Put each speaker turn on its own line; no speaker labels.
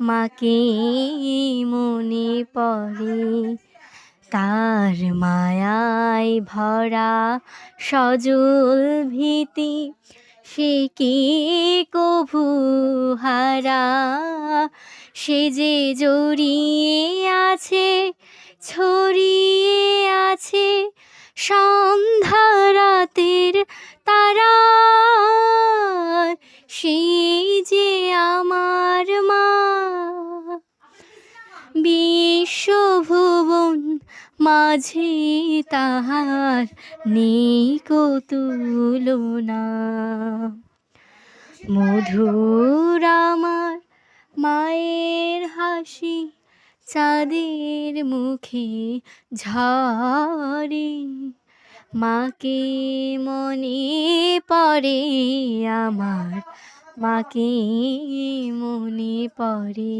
মাকে মনে পড়ে। তার মায়ায় ভরা সজল ভীতি, সে কি কভু হারা? সে যে জড়িয়ে আছে, ছড়িয়ে আছে সন্ধ্যা রাতের তারা। সেই বিশ্বভুবন মাঝে তাহার নেই তুলনা মধুর আমার মায়ের হাসি চাঁদের মুখে ঝরে, মাকে মনে পড়ে আমার, মাকে মনে পড়ে।